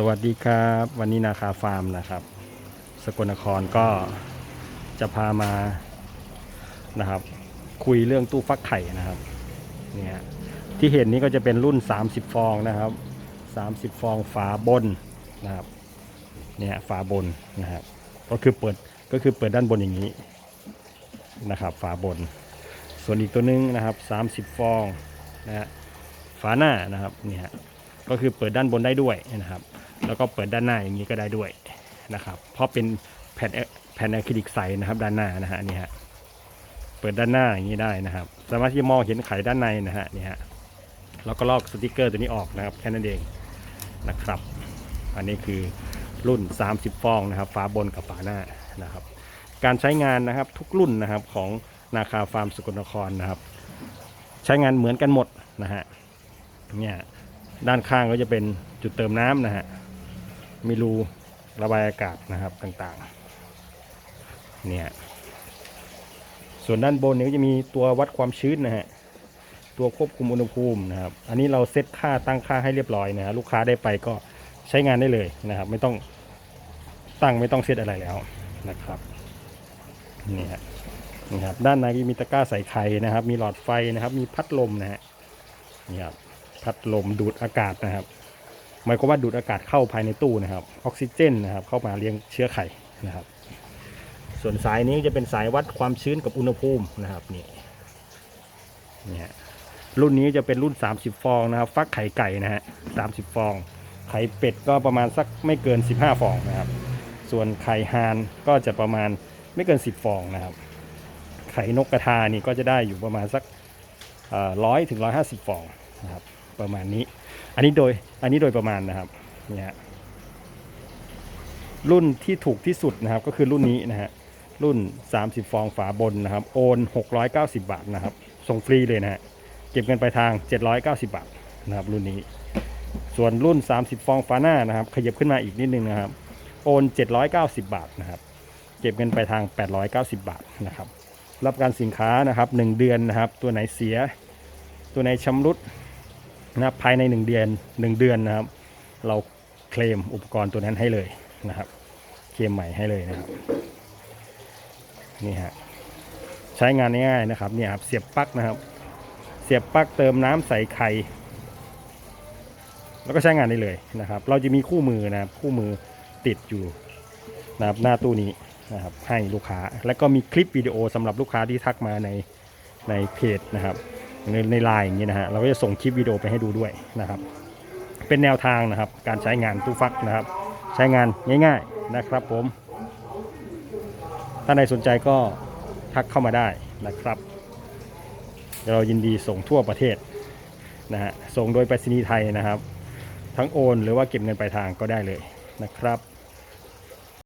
สวัสดีครับวันนี้นาคาฟาร์มนะครับ สกลนครก็จะพามานะครับ คุยเรื่องตู้ฟักไข่นะครับเนี่ยที่เห็นนี้ก็จะเป็นรุ่น 30 ฟองนะครับ 30 ฟองฝาบนนะครับเนี่ยฝาบนนะครับ ก็คือเปิดก็คือเปิดด้านบนอย่างนี้นะครับ ฝาบน ส่วนอีกตัวหนึงนะครับ 30 ฟองนะฮะฝาหน้านะครับเนี่ยก็คือเปิดด้านบนได้ด้วยนะครับ แล้วก็เปิดด้านหน้าอย่างนี้ก็ได้ด้วยนะครับ เพราะเป็นแผ่นแผ่นอะคริลิกใสนะครับ ด้านหน้านะฮะนี่ฮะเปิดด้านหน้าอย่างนี้ได้นะครับ สามารถที่มองเห็นไขด้านในนะฮะนี่ฮะแล้วก็ลอกสติกเกอร์ตัวนี้ออกนะครับแค่นั้นเองนะครับ อันนี้คือรุ่น 30 ฟองนะครับฝาบนกับฝาหน้านะครับ การใช้งานนะครับทุกรุ่นนะครับของนาคาฟาร์มสกลนครนะครับ ใช้งานเหมือนกันหมดนะฮะเนี่ยด้านข้างก็จะเป็นจุดเติมน้ำนะฮะ มีรูระบายอากาศนะครับต่างๆ เนี่ย ส่วนด้านบนนี้ก็จะมีตัววัดความชื้นนะฮะ ตัวควบคุมอุณหภูมินะครับ อันนี้เราเซตค่าตั้งค่าให้เรียบร้อยนะลูกค้าได้ไปก็ใช้งานได้เลยนะครับ ไม่ต้องตั้งไม่ต้องเซตอะไรแล้วนะครับนี่ฮะนี่ครับด้านในก็มีตะกร้าใส่ไข่นะครับ มีหลอดไฟนะครับ มีพัดลมนะฮะนี่ครับพัดลมดูดอากาศนะครับ หมายความว่าดูดอากาศเข้าภายในตู้นะครับ ออกซิเจนนะครับ เข้ามาเลี้ยงเชื้อไข่นะครับ ส่วนสายนี้จะเป็นสายวัดความชื้นกับอุณหภูมินะครับนี่นี่ฮะรุ่นนี้จะเป็นรุ่น 30 ฟองนะครับฟักไข่ไก่นะฮะ30ฟอง ไข่เป็ดก็ประมาณสักไม่เกิน 15 ฟองนะครับ ส่วนไข่ห่านก็จะประมาณไม่เกิน 10 ฟองนะครับ ไข่นกกระทานี่ก็จะได้อยู่ประมาณสักร้อยถึงร้อยห้าสิบฟองนะครับ ประมาณนี้ อันนี้โดยอันนี้โดยประมาณนะครับเนี่ยฮะรุ่นที่ถูกที่สุดนะครับ ก็คือรุ่นนี้นะฮะรุ่น 30 ฟองฝาบนนะครับ โอน 690 บาทนะครับ ส่งฟรีเลยนะฮะเก็บเงินปลายทาง 790 บาทนะครับ รุ่นนี้ ส่วนรุ่น 30 ฟองฝาหน้านะครับ ขยับขึ้นมาอีกนิดนึงนะครับ โอน 790 บาทนะครับ เก็บเงินไปลายทาง 890 บาทนะครับ รับการสินค้านะครับ 1 เดือนนะครับ ตัวไหนเสีย ตัวไหนชำรุด นะภายใน 1 เดือน 1 เดือนนะครับ เราเคลมอุปกรณ์ตัวนั้นให้เลยนะครับ เคลมใหม่ให้เลยนะครับนี่ฮะใช้งานง่ายๆนะครับเนี่ยครับเสียบปลั๊กนะครับ เสียบปลั๊กเติมน้ำใส่ไข่แล้วก็ใช้งานได้เลยนะครับ เราจะมีคู่มือนะครับคู่มือติดอยู่นะครับหน้าตู้นี้นะครับให้ลูกค้า แล้วก็มีคลิปวิดีโอสำหรับลูกค้าที่ทักมาในในเพจนะครับ ในในไลน์อย่างนี้นะฮะเราก็จะส่งคลิปวิดีโอไปให้ดูด้วยนะครับ เป็นแนวทางนะครับ การใช้งานตู้ฟักนะครับ ใช้งานง่ายๆนะครับผม ถ้าใครสนใจก็ทักเข้ามาได้นะครับเรายินดีส่งทั่วประเทศนะฮะส่งโดยไปรษณีย์ไทยนะครับ ทั้งโอนหรือว่าเก็บเงินปลายทางก็ได้เลยนะครับ